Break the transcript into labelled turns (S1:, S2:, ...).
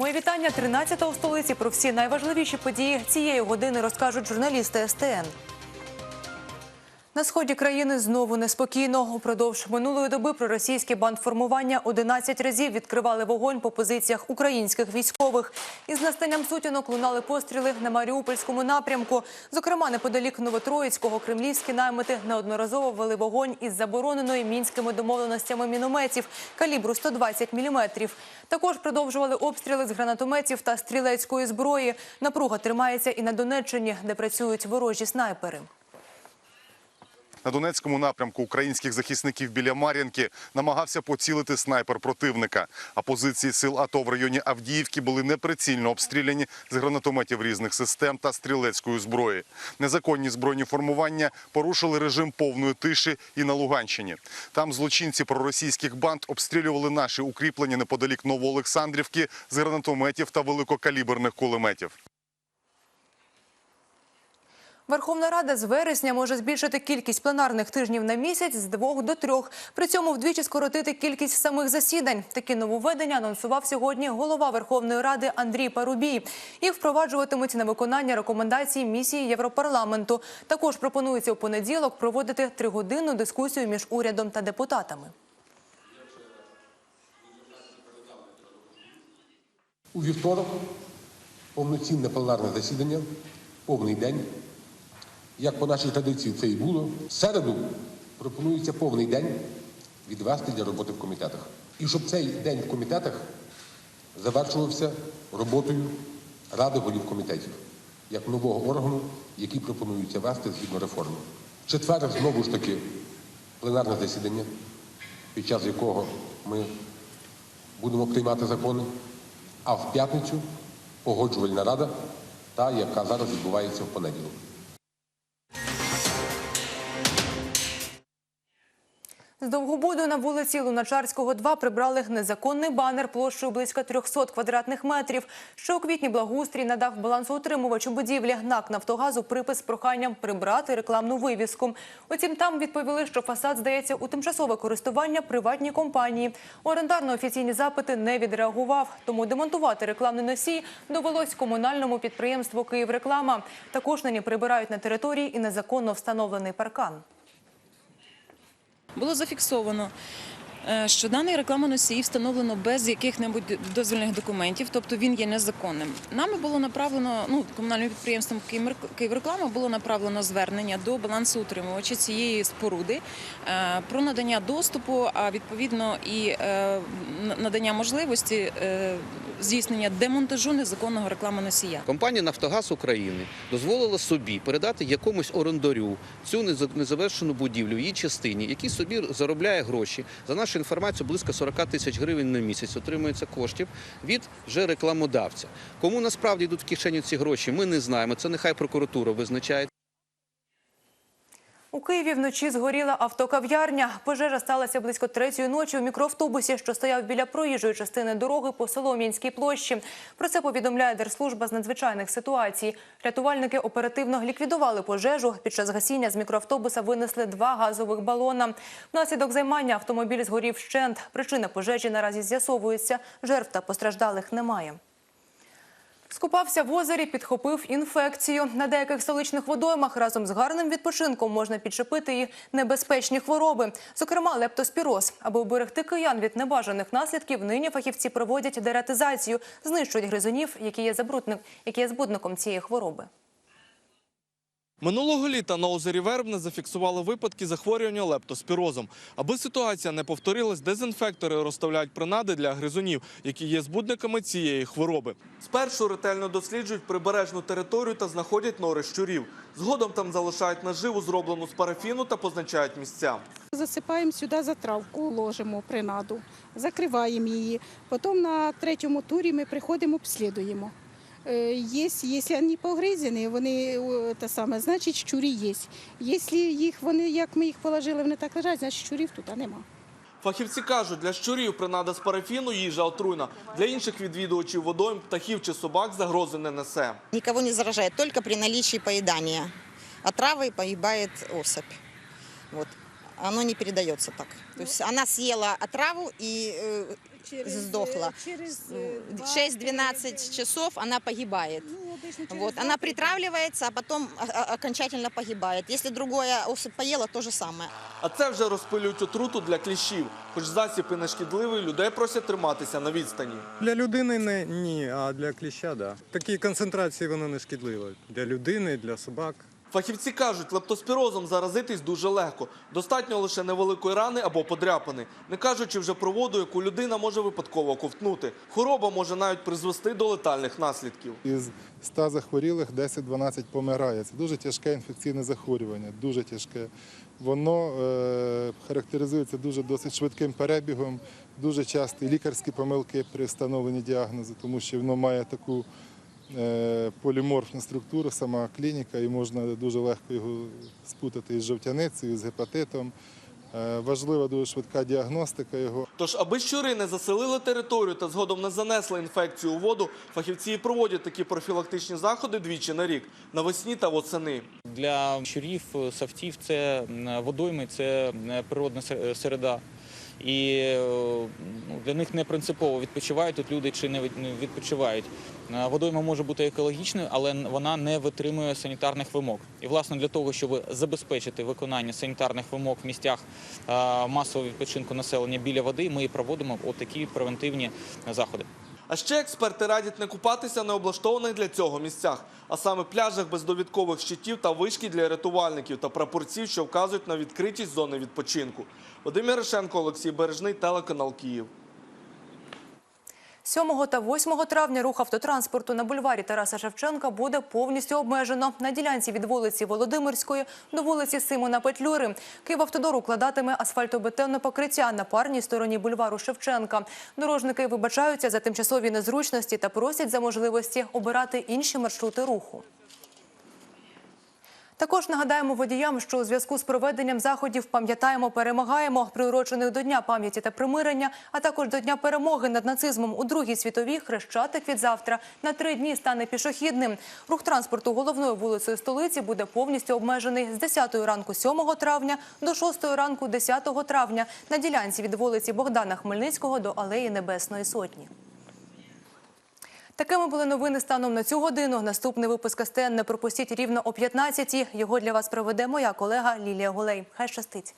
S1: Мої вітання 13-го в столиці. Про всі найважливіші події цієї години розкажуть журналісти СТН. На сході країни знову неспокійно. Упродовж минулої доби проросійські бандформування 11 разів відкривали вогонь по позиціях українських військових. Із настанням сутінок лунали постріли на Маріупольському напрямку. Зокрема, неподалік Новотроїцького кремлівські наймити неодноразово вели вогонь із забороненої мінськими домовленостями мінометів калібру 120 мм. Також продовжували обстріли з гранатометів та стрілецької зброї. Напруга тримається і на Донеччині, де працюють ворожі снайпери.
S2: На Донецькому напрямку українських захисників біля Мар'їнки намагався поцілити снайпер противника. А позиції сил АТО в районі Авдіївки були неприцільно обстріляні з гранатометів різних систем та стрілецької зброї. Незаконні збройні формування порушили режим повної тиші і на Луганщині. Там злочинці проросійських банд обстрілювали наші укріплення неподалік Новоолександрівки з гранатометів та великокаліберних кулеметів.
S1: Верховна Рада з вересня може збільшити кількість пленарних тижнів на місяць з двох до трьох. При цьому вдвічі скоротити кількість самих засідань. Такі нововведення анонсував сьогодні голова Верховної Ради Андрій Парубій. Їх впроваджуватимуть на виконання рекомендацій місії Європарламенту. Також пропонується у понеділок проводити тригодинну дискусію між урядом та депутатами.
S3: У вівторок повноцінне пленарне засідання, повний день. Як по нашій традиції це і було. В середу пропонується повний день відвести для роботи в комітетах. І щоб цей день в комітетах завершувався роботою Ради голів комітетів, як нового органу, який пропонується вести згідно реформи. Четвер знову ж таки пленарне засідання, під час якого ми будемо приймати закони, а в п'ятницю погоджувальна рада, та яка зараз відбувається в понеділок.
S1: З Довгобуду на вулиці Луначарського 2 прибрали незаконний банер площею близько 300 квадратних метрів. Ще у квітні благоустрій надав балансоутримувачу будівлі НАК «Нафтогазу» припис проханням прибрати рекламну вивіску. Утім, там відповіли, що фасад здається у тимчасове користування приватній компанії. Орендар на офіційні запити не відреагував, тому демонтувати рекламний носій довелось комунальному підприємству «Київреклама». Також нині прибирають на території і незаконно встановлений паркан.
S4: Було зафіксовано, е, що даний рекламоносій встановлено без яких-небудь дозвільних документів, тобто він є незаконним. Нами було направлено, ну, комунальним підприємством «Київреклама» було направлено звернення до балансоутримувача цієї споруди е, про надання доступу, а відповідно і е, надання можливості здійснення демонтажу незаконного рекламоносія.
S5: Компанія Нафтогаз України дозволила собі передати якомусь орендарю цю неза- незавершену будівлю в її частині, який собі заробляє гроші. За нашу інформацію, близько 40 тисяч гривень на місяць отримується коштів від вже рекламодавця. Кому насправді йдуть в кишеню ці гроші, ми не знаємо. Це нехай прокуратура визначає.
S1: У Києві вночі згоріла автокав'ярня. Пожежа сталася близько третьої ночі у мікроавтобусі, що стояв біля проїжджої частини дороги по Солом'янській площі. Про це повідомляє Держслужба з надзвичайних ситуацій. Рятувальники оперативно ліквідували пожежу. Під час гасіння з мікроавтобуса винесли два газових балона. Внаслідок займання автомобіль згорів вщент. Причина пожежі наразі з'ясовується. Жертв та постраждалих немає. Скупався в озері, підхопив інфекцію. На деяких столичних водоймах разом з гарним відпочинком можна підчепити і небезпечні хвороби, зокрема лептоспіроз. Аби оберегти киян від небажаних наслідків, нині фахівці проводять дератизацію, знищують гризунів, які є забрудник, які є збудником цієї хвороби.
S6: Минулого літа на озері Вербне зафіксували випадки захворювання лептоспірозом. Аби ситуація не повторилась, дезінфектори розставляють принади для гризунів, які є збудниками цієї хвороби. Спершу ретельно досліджують прибережну територію та знаходять нори щурів. Згодом там залишають наживу, зроблену з парафіну та позначають місця.
S7: Засипаємо сюди затравку, ложимо принаду, закриваємо її. Потім на третьому турі ми приходимо, обслідуємо. Е, Є, якщо вони погризені, вони те саме, значить щурі є. Якщо їх вони, як ми їх положили, вони так лежать, значить щурів тут нема.
S6: Фахівці кажуть, для щурів принада з парафіну їжа отруйна. Для інших відвідувачів водойм, птахів чи собак загрози не несе.
S8: Никого не заражает, только при наличии поедания. Отравой погибает особь. Вот. Оно не передается так. То есть она съела отраву и э,
S7: Через,
S8: сдохла.
S7: э, через, э, два,
S8: 6-12 часов она погибает.
S7: Ну, обычно через
S8: Вот,
S7: два,
S8: она
S7: три дня.
S8: притравливается, а потом а- а- окончательно погибает. Если другое особь поела, то же самое.
S6: А це вже розпилюють отруту для кліщів. Хоч засіб і нешкідливий, людей просять триматися на відстані.
S9: Для людини не ні, а для кліща, да. Такі концентрації воно не шкідливо. Для людини, для собак.
S6: Фахівці кажуть, лептоспірозом заразитись дуже легко. Достатньо лише невеликої рани або подряпини, не кажучи вже про воду, яку людина може випадково ковтнути. Хвороба може навіть призвести до летальних наслідків.
S10: Із 100 захворілих 10-12 помирає. Це дуже тяжке інфекційне захворювання, дуже тяжке. Воно е, характеризується дуже досить швидким перебігом, дуже часті лікарські помилки при встановленні діагнозу, тому що воно має таку е, поліморфну структуру, сама клініка, і можна дуже легко його спутати із жовтяницею, з гепатитом. Е, важлива дуже швидка діагностика його.
S6: Тож, аби щури не заселили територію та згодом не занесли інфекцію у воду, фахівці проводять такі профілактичні заходи двічі на рік навесні та восени.
S11: Для щурів, савців це водойми, це е, природна се- середа. І е, ну, для них не принципово відпочивають тут люди чи не відпочивають. Е, Водойма може бути екологічною, але вона не витримує санітарних вимог. І власне для того, щоб забезпечити виконання санітарних вимог в місцях е, масового відпочинку населення біля води, ми і проводимо отакі превентивні заходи.
S6: А ще експерти радять не купатися на облаштованих для цього місцях, а саме пляжах без довідкових щитів та вишки для рятувальників та прапорців, що вказують на відкритість зони відпочинку. Вадим Ярошенко, Олексій Бережний, телеканал Київ.
S1: 7 та 8 травня рух автотранспорту на бульварі Тараса Шевченка буде повністю обмежено. На ділянці від вулиці Володимирської до вулиці Симона Петлюри. Київавтодор укладатиме асфальтобетонне покриття на парній стороні бульвару Шевченка. Дорожники вибачаються за тимчасові незручності та просять за можливості обирати інші маршрути руху. Також нагадаємо водіям, що у зв'язку з проведенням заходів пам'ятаємо, перемагаємо, приурочених до Дня пам'яті та примирення, а також до Дня перемоги над нацизмом у Другій світовій хрещатик від завтра на три дні стане пішохідним. Рух транспорту головною вулицею столиці буде повністю обмежений з 10 ранку 7 травня до 6 ранку 10 травня на ділянці від вулиці Богдана Хмельницького до алеї Небесної Сотні. Такими були новини станом на цю годину. Наступний випуск СТН не пропустіть рівно о 15-ті. Його для вас проведе моя колега Лілія Голей. Хай щастить.